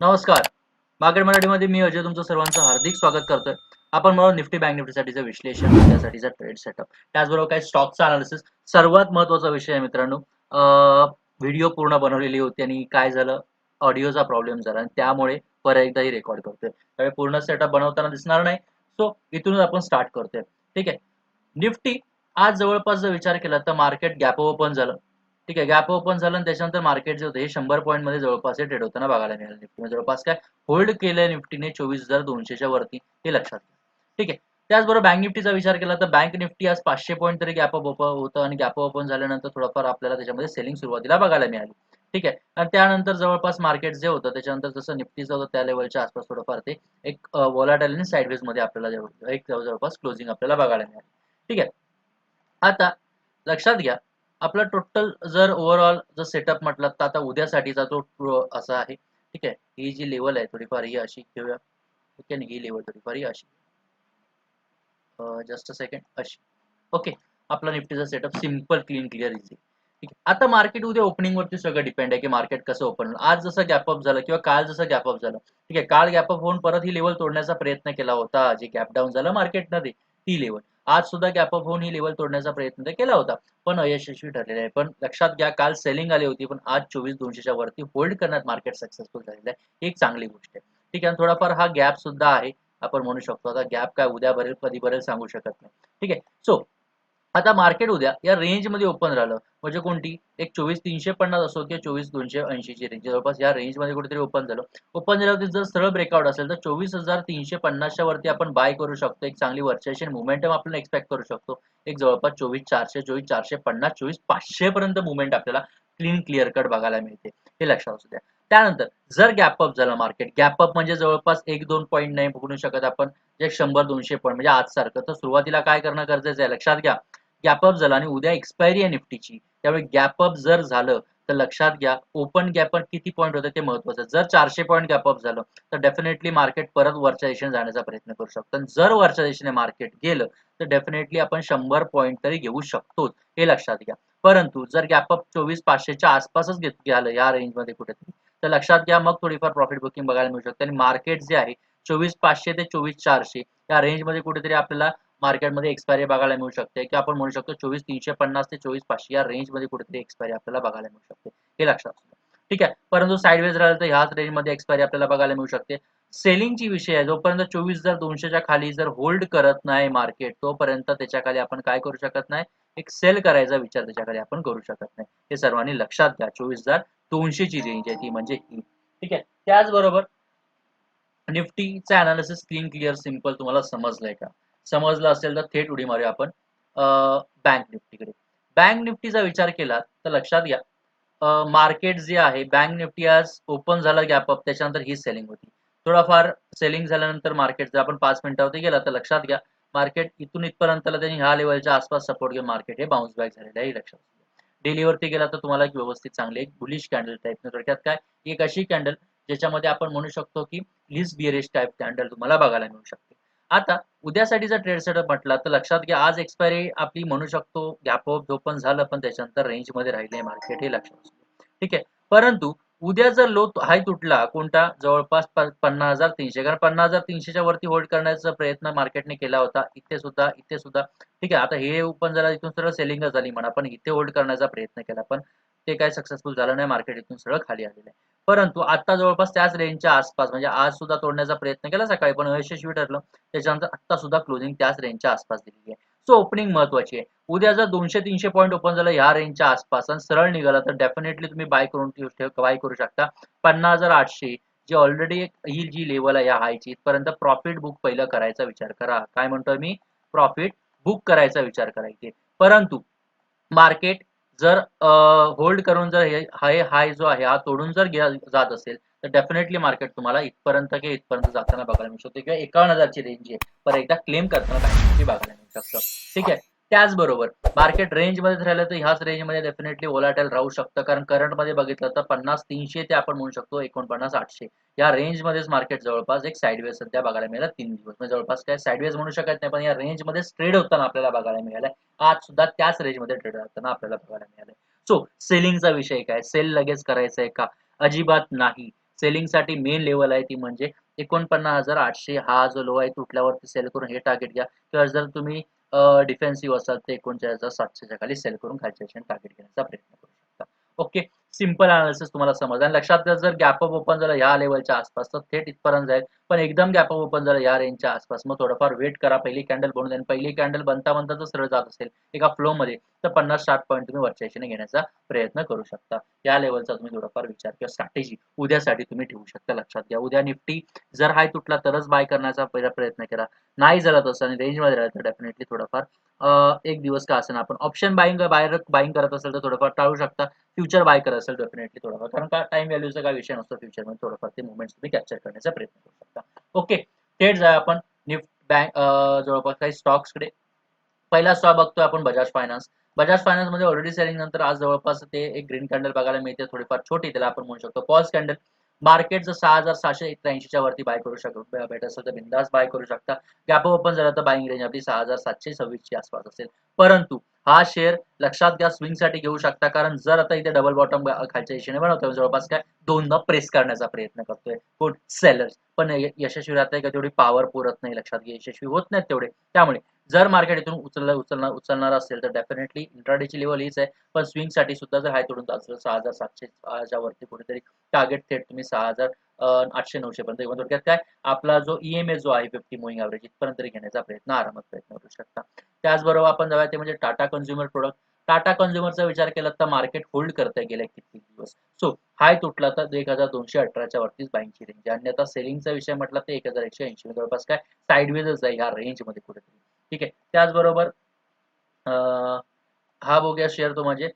नमस्कार. मार्केट मराठीमध्ये मी अजय तुमचं सर्वांचं हार्दिक स्वागत करतोय. आपण म्हणून निफ्टी बँक निफ्टीसाठीचं विश्लेषण त्यासाठीचा ट्रेड सेटअप त्याचबरोबर काही स्टॉकचा अनालिसिस सर्वात महत्त्वाचा विषय आहे मित्रांनो व्हिडिओ पूर्ण बनवलेली होती आणि काय झालं? ऑडिओचा प्रॉब्लेम झाला आणि त्यामुळे परत एकदाही रेकॉर्ड करतोय. त्यामुळे पूर्ण सेटअप बनवताना दिसणार नाही. सो इथूनच आपण स्टार्ट करतोय. ठीक आहे. निफ्टी आज जवळपास जर विचार केला तर मार्केट गॅप ओपन झालं. ठीक आहे गॅप ओपन झालं आणि त्याच्यानंतर मार्केट जे होतं हे शंभर पॉईंटमध्ये जवळपास ट्रेड होताना बघायला मिळालं. निफ्टीने जवळपास काय होल्ड केलं निफ्टीने चोवीस हजार दोनशेच्या वरती हे लक्षात घ्या. ठीक आहे त्याचबरोबर बँक निफ्टीचा विचार केला तर बँक निफ्टी आज पाचशे पॉईंट तरी गॅप अप होतं आणि गॅप ओपन झाल्यानंतर थोडंफार आपल्याला त्याच्यामध्ये सेलिंग सुरुवातीला बघायला मिळाली. ठीक आहे आणि त्यानंतर जवळपास मार्केट जे होतं त्याच्यानंतर जसं निफ्टीचं होतं त्या लेवलच्या आसपास थोडंफार ते एक वॉलाटाईल आणि साईडवेजमध्ये आपल्याला एक जवळपास क्लोजिंग आपल्याला बघायला मिळाली. ठीक आहे आता लक्षात घ्या आपला टोटल जर ओव्हरऑल जर सेटअप म्हटलं तर आता उद्यासाठीचा जो असा आहे ठीक आहे ही जी लेवल आहे थोडीफार ही अशी घेऊया. ठीक आहे ही लेवल थोडीफार ही अशी. जस्ट अ सेकंड अशी. ओके आपला निफ्टीचा setup simple clean clear easy ठीक आहे आता मार्केट उद्या ओपनिंग वरती सगळं डिपेंड आहे की मार्केट कसं ओपन आज जसं गॅपअप झालं किंवा काल जसं गॅपअप झालं ठीक आहे काल गॅपअप होऊन परत ही लेवल तोडण्याचा प्रयत्न केला होता जे गॅप डाऊन झालं मार्केटमध्ये ती लेवल आज सुद्धा गॅपअप होऊन ही लेवल तोडण्याचा प्रयत्न केला होता. पण अयशस्वी ठरलेला आहे. पण लक्षात घ्या काल सेलिंग आली होती पण आज चोवीस दोनशेच्या वरती होल्ड करण्यात मार्केट सक्सेसफुल झालेलं आहे. ही एक चांगली गोष्ट आहे. ठीक आहे थोडाफार हा गॅप सुद्धा आहे. आपण म्हणू शकतो आता गॅप काय उद्या भरेल कधी भरेल सांगू शकत नाही. ठीक आहे. सो आता मार्केट उद्या या रेंजमध्ये ओपन राहिलं. म्हणजे कोणती? एक चोवीस तीनशे पन्नास असो किंवा चोवीस दोनशे ऐंशीची रेंज जवळपास या रेंजमध्ये कुठेतरी ओपन झालं. ओपन झाल्यावरती जर सरळ ब्रेकआउट असेल तर चोवीस हजार तीनशे पन्नासच्या वरती आपण बाय करू शकतो. एक चांगली वर्चेशन मुवमेंटम आपण एक्सपेक्ट करू शकतो. एक जवळपास चोवीस चारशे चोवीस चारशे पन्नास चोवीस पाचशे पर्यंत मुवमेंट आपल्याला क्लीन क्लिअर कट बघायला मिळते. हे लक्षात असू द्या. त्यानंतर जर गॅपअप झालं मार्केट गॅपअप म्हणजे जवळपास एक दोन पॉईंट नाही बघू शकत आपण. जे शंभर दोनशे पॉईंट म्हणजे आज सारखं तर सुरुवातीला काय करणं गरजेचं आहे? लक्षात घ्या. गॅपअप झालं आणि उद्या एक्सपायरी आहे निफ्टीची. त्यामुळे गॅपअप जर झालं तर लक्षात घ्या ओपन गॅप किती पॉईंट होतं ते महत्वाचं. जर चारशे पॉईंट गॅपअप झालं तर डेफिनेटली मार्केट परत वरच्या दिशेने जाण्याचा प्रयत्न करू शकतो. जर वरच्या दिशेने मार्केट गेलं तर डेफिनेटली आपण शंभर पॉईंट तरी घेऊ शकतो हे लक्षात घ्या. परंतु जर गॅपअप चोवीस पाचशेच्या आसपासच घेत गेलं या रेंजमध्ये कुठेतरी तर लक्षात घ्या मग थोडीफार प्रॉफिट बुकिंग बघायला मिळू शकते. आणि मार्केट जे आहे चोवीस पाचशे ते चोवीस चारशे या रेंजमध्ये कुठेतरी आपल्याला मार्केटमध्ये एक्सपायरी बघायला मिळू शकते की आपण म्हणू शकतो चोवीस तीनशे पन्नास ते चोवीस पाचशे या रेंजमध्ये कुठेतरी एक्सपायरी आपल्याला बघायला मिळू शकते. हे लक्षात ठीक आहे? परंतु साईडवेज राहिलं तर ह्याच रेंजमध्ये एक्सपायरी आपल्याला बघायला मिळू शकते. सेलिंगची विषय आहे. जोपर्यंत चोवीस हजार दोनशेच्या खाली जर होल्ड करत नाही मार्केट तोपर्यंत त्याच्याखाली आपण काय करू शकत नाही? एक सेल करायचा विचार त्याच्याकडे आपण करू शकत नाही. हे सर्वांनी लक्षात घ्या. चोवीस हजार दोनशेची रेंज आहे ती म्हणजे ही. ठीक आहे? त्याचबरोबर निफ्टीचा अनालिसिस क्लीन क्लिअर सिंपल तुम्हाला समजलंय का? समजलं असेल तर थेट उडी मारूया आपण. बँक निफ्टीकडे. बँक निफ्टीचा विचार केला तर लक्षात घ्या. मार्केट जे आहे बँक निफ्टी आज ओपन झालं गॅपअप त्याच्यानंतर ही सेलिंग होती. थोडाफार सेलिंग झाल्यानंतर मार्केट जर आपण पाच मिनिटावरती गेला तर लक्षात घ्या मार्केट इथून इथपर्यंतला त्यांनी ह्या लेवलच्या आसपास सपोर्ट घेऊन मार्केट हे बाउन्स बॅक झालेलं आहे लक्षात डेलीवरती गेला तर तुम्हाला एक व्यवस्थित चांगली एक बुलिश कॅन्डल टाईप थोडक्यात काय एक अशी कॅन्डल ज्याच्यामध्ये आपण म्हणू शकतो की लिस बिअरेज टाईप कॅन्डल तुम्हाला बघायला मिळू शकते. आता उद्यासाठी जर ट्रेड सेटअप म्हटला तर लक्षात घ्या आज एक्सपायरी आपली म्हणू शकतो गॅपअप ओपन झालं पण त्याच्यानंतर रेंजमध्ये राहिले मार्केट हे लक्षात असतो ठीक आहे? परंतु उद्या जर लो हाय तुटला कोणता? जवळपास पन्नास हजार तीनशे. कारण पन्नास हजार तीनशेच्या वरती होल्ड करण्याचा प्रयत्न मार्केटने केला होता. इथे सुद्धा इथे सुद्धा. ठीक आहे? आता हे ओपन झाला इथून सरळ सेलिंगच झाली म्हणा पण इथे होल्ड करण्याचा प्रयत्न केला. पण ते काय सक्सेसफुल झालं नाही मार्केट इथून सरळ खाली आलेलं आहे. परंतु आता जवळपास त्याच रेंजच्या आसपास म्हणजे आज सुद्धा तोडण्याचा प्रयत्न केला सकाळी पण अयशस्वी ठरलं. त्याच्यानंतर आता सुद्धा क्लोजिंग त्याच रेंजच्या आसपास दिलेली आहे. सो ओपनिंग महत्वाची आहे. उद्या जर दोनशे तीनशे पॉईंट ओपन झालं या रेंजच्या आसपास आणि सरळ निघाला तर डेफिनेटली तुम्ही बाय करून बाय करू शकता. पन्नास हजार आठशे जी ऑलरेडी ही जी लेवल आहे या हायची इथपर्यंत प्रॉफिट बुक पहिलं करायचा विचार करा. काय म्हणतोय मी? प्रॉफिट बुक करायचा विचार करायचे. परंतु मार्केट जर होल्ड करून जर हे हाय जो आहे हा तोडून जर जात असेल तर डेफिनेटली मार्केट तुम्हाला इथपर्यंत किंवा इथपर्यंत जाताना बघायला मिळू शकते. किंवा एकावन्न हजारची रेंज आहे. पर एकदा क्लेम करताना बघायला मिळू शकतं. ठीक आहे? त्याचबरोबर मार्केट रेंजमध्ये राहिलं तर ह्याच रेंजमध्ये डेफिनेटली ओलाटाईल राहू शकतं. कारण करंटमध्ये बघितलं तर पन्नास तीनशे ते आपण म्हणू शकतो एकोणपन्नास आठशे. या रेंजमध्येच मार्केट जवळपास एक साईडवेज सध्या बघायला मिळाला. तीन दिवस. म्हणजे जवळपास काय साईडवेज म्हणू शकत नाही पण या रेंजमध्ये ट्रेड होताना आपल्याला बघायला मिळालं आज सुद्धा त्याच रेंजमध्ये ट्रेड होताना आपल्याला बघायला मिळालंय. सो सेलिंगचा विषय काय? सेल लगेच करायचा आहे का? अजिबात नाही. सेलिंगसाठी मेन लेवल आहे ती म्हणजे एकोणपन्नास हजार आठशे. हा जो लो आहे तुटल्यावरती सेल करून हे टार्गेट घ्या. किंवा जर तुम्ही डिफेन्सिव्ह असतात ते एकोणचाळीस हजार सातशेच्या खाली सेल करून खालच्या टार्गेट घेण्याचा प्रयत्न सिंपल सिंपल अनालिसिस तुम्हाला समज आणि लक्षात जर गॅपअप ओपन झालं या लेवलच्या आसपास तर थेट इथपर्यंत जाईल. पण एकदम गॅप ओपन झालं या रेंजच्या आसपास मग थोडंफार वेट करा. पहिली कॅन्डल बनून आणि पहिली कॅन्डल बनता बनता जर सरळ जात असेल. एका फ्लो मध्ये तर पन्नास साठ पॉईंट तुम्ही वरच्या दिशेने घेण्याचा प्रयत्न करू शकता. या लेवलचा तुम्ही थोडाफार विचार किंवा स्ट्रॅटेजी उद्यासाठी तुम्ही ठेवू शकता लक्षात घ्या. उद्या निफ्टी जर हाय तुटला तरच बाय करण्याचा पहिला प्रयत्न करा. नाही झाला तसं आणि रेंजमध्ये तर डेफिनेटली थोडाफार एक दिवस का असेल. आपण ऑप्शन बाईंग बाहेर बाईंग करत असेल तर थोडंफार टाळू शकता. फ्युचर बाय करत असेल डेफिनेटली थोडंफार. कारण का टाइम व्हॅल्यूचा काय विषय नसतो फ्युचरमध्ये थोडंफार ते मुवमेंट्स तुम्ही कॅप्चर करण्याचा प्रयत्न करू शकता. ओके थेट जाय आपण. निफ्ट बँक जवळपास काही स्टॉक्सकडे पहिला स्टॉक बघतोय आपण बजाज फायनान्स बजाज फायनान्समध्ये ऑलरेडी सेलिंग नंतर आज जवळपास ते एक ग्रीन कॅन्डल बघायला मिळते. थोडीफार छोटी त्याला आपण म्हणू शकतो. पॉज कॅन्डल मार्केट जर सहा हजार सहाशे त्र्याऐंशीच्या वरती बाय करू शकतो भेटत असेल तर बिंदास बाय करू शकता. गॅप ओपन झालं तर बाईंग रेंज आपली सहा हजार सातशे सव्वीसची आसपास असेल. परंतु हा शेअर लक्षात घ्या स्विंगसाठी घेऊ शकता. कारण जर आता इथे डबल बॉटम खालच्या दिशेने बनवतोय जवळपास काय दोनदा प्रेस करण्याचा प्रयत्न करतोय. कोण सेलर्स पण यशस्वी राहत का तेवढी पॉवर पुरत नाही लक्षात घ्या. यशस्वी होत नाहीत तेवढे. त्यामुळे जर मार्केट इथून उचल उचलणार उचलणार असेल तर डेफिनेटली इंट्राडेची लेवल हीच आहे. पण स्विंगसाठी सुद्धा जर हाय तोडून असेल सहा हजार सातशे वरती कुठेतरी टार्गेट थेट तुम्ही सहा हजार आठशे नऊशे पर्यंत. किंवा थोडक्यात काय? आपला जो ईएमए जो आहे फिफ्टी मुव्हिंग ॲव्हरेज इथपर्यंत तरी घेण्याचा प्रयत्न आरामात प्रयत्न करू शकता. त्याचबरोबर आपण जाऊया ते म्हणजे टाटा कन्झ्युमर प्रोडक्ट टाटा कन्झ्युमरचा विचार केला तर मार्केट होल्ड करता गेले किती दिवस? सो हाय तुटला तर एक हजार दोनशे अठराच्या वरतीच बाईंगची रेंज आणि आता सेलिंगचा विषय म्हटला तर एक हजार एकशे ऐंशी. म्हणजे जवळपास काय? साईडवेजच आहे ह्या रेंजमध्ये कुठेतरी. ठीक आहे? त्याचबरोबर हा बघूया शेअर तो म्हणजे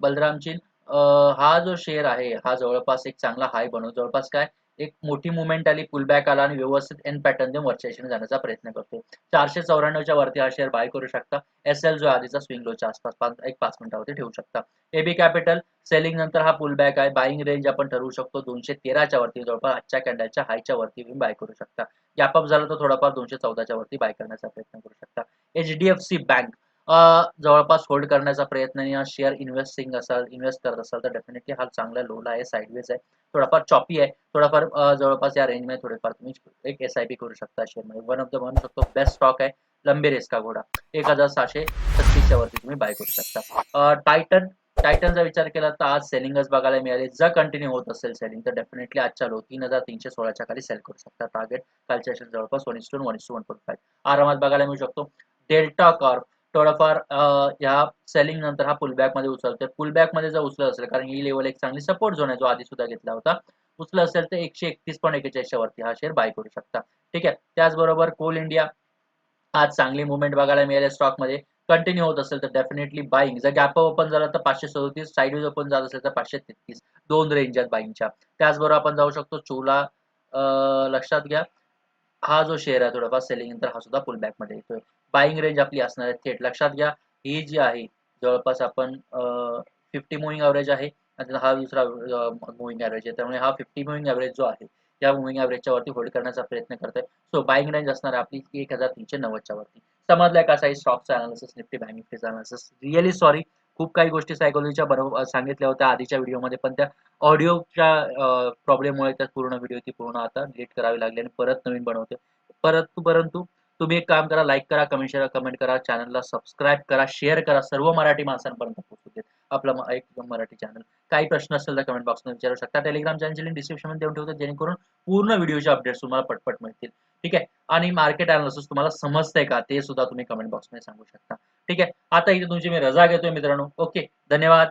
बलरामची. हा जो शेअर आहे हा जवळपास एक चांगला हाय बनव जवळपास काय एक मोठी मुवमेंट आली पुलबॅक आला आणि व्यवस्थित एन पॅटर्न देऊन वरच्या दिशेने जाण्याचा प्रयत्न करतो. चारशे चौऱ्याण्णवच्या वरती हा शेअर बाय करू शकता. एस एल जो आधीचा स्विंग लोच्या आसपास पाच एक पाच मिनिटावरती ठेवू शकता. एबी कॅपिटल सेलिंग नंतर हा पुलबॅक आहे. बाईंग रेंज आपण ठरवू शकतो दोनशे तेराच्या वरती जवळपास आजच्या कॅन्डलच्या हायच्या वरती तुम्ही बाय करू शकता. गॅपअप झालं तर थोडाफार दोनशे चौदाच्या वरती बाय करण्याचा प्रयत्न करू शकता. H D F C bank जवळपास होल्ड करण्याचा प्रयत्न आणि शेअर इन्व्हेस्टिंग असाल इन्व्हेस्ट करत असाल तर डेफिनेटली हा चांगला लोला आहे साईडवेज आहे. थोडाफार चॉपी आहे. थोडाफार जवळपास या रेंजमध्ये थोडेफार तुम्ही एक एस आय पी करू शकता शेअरमध्ये वन ऑफ द म्हणू शकतो बेस्ट स्टॉक आहे. लंबे रेस का घोडा एक हजार सहाशे छत्तीसच्या वरती तुम्ही बाय करू शकता. टायटन टायटनचा विचार केला तर आज सेलिंगच बघायला मिळाले. जर कंटिन्यू होत असेल सेलिंग तर डेफिनेटली आजच्या लो तीन हजार तीनशे सोळाच्या खाली सेल करू शकता. टार्गेट कालच्या जवळपास one is to one is to one point five आरामात बघायला मिळू शकतो. डेल्टा कॉर्प थोडाफार या सेलिंग नंतर हा पुलबॅकमध्ये उचलतोय पुलबॅकमध्ये जर उचलत असेल कारण ही लेवल एक चांगली सपोर्ट झोन आहे जो आधी सुद्धा घेतला होता उचल असेल तर एकशे एकतीस पॉईंट एकेचाळीसच्या वरती हा शेअर बाय करू शकता. ठीक आहे? त्याचबरोबर कोल इंडिया आज चांगली मुवमेंट बघायला मिळाली स्टॉकमध्ये. कंटिन्यू होत असेल तर डेफिनेटली बाईंग जर गॅप ओपन झाला तर पाचशे सदोतीस साईड ओपन जात असेल तर पाचशे तेहतीस. दोन रेंज आहेत बाईंगच्या त्याचबरोबर आपण जाऊ शकतो चोला लक्षात घ्या. हा जो शेअर आहे थोडाफार सेलिंग नंतर हा सुद्धा पुल बॅकमध्ये येतोय. बाईंग रेंज आपली असणार आहे थेट. लक्षात घ्या ही जी आहे जवळपास आपण फिफ्टी मुव्हिंग ॲव्हरेज आहे आणि हा दुसरा मुव्हिंग ॲव्हरेज आहे. त्यामुळे हा फिफ्टी मुव्हिंग ॲव्हरेज जो आहे त्या मुव्हिंग ॲव्हरेजच्या वरती होल्ड करण्याचा प्रयत्न करतोय. सो बाईंग रेंज असणार आहे आपली एक हजार तीनशे नव्वदच्या वरती. समजलाय का स्टॉकचा अनालिसिस निफ्टी बँक निफ्टीचा अनालिसिस रिअली सॉरी खूप काही गोष्टी सायकोलॉजीच्या बरोबर सांगितल्या होत्या आधीच्या व्हिडिओमध्ये पण त्या ऑडिओच्या प्रॉब्लेममुळे त्या पूर्ण व्हिडिओ ती पूर्ण आता डिलीट करावी लागली आणि परत नवीन बनवते. परंतु परंतु तुम्ही एक काम करा लाईक करा कमेंट करा कमेंट करा चॅनलला सबस्क्राईब करा शेअर करा सर्व मराठी माणसांपर्यंत पोहोचू देत. आपलं एक मराठी चॅनल काही प्रश्न असेल तर कमेंट बॉक्समध्ये विचारू शकता. टेलिग्राम चॅनलची लिंक डिस्क्रिप्शनमध्ये देऊन ठेवतो जेणेकरून पूर्ण व्हिडिओचे अपडेट्स तुम्हाला पटपट मिळतील. ठीक आहे? आणि मार्केट अनालिसिस तुम्हाला समजतंय का? ते सुद्धा तुम्ही कमेंट बॉक्समध्ये सांगू शकता. ठीक आहे? आता इथे तुमची मी रजा घेतोय मित्रांनो. ओके धन्यवाद.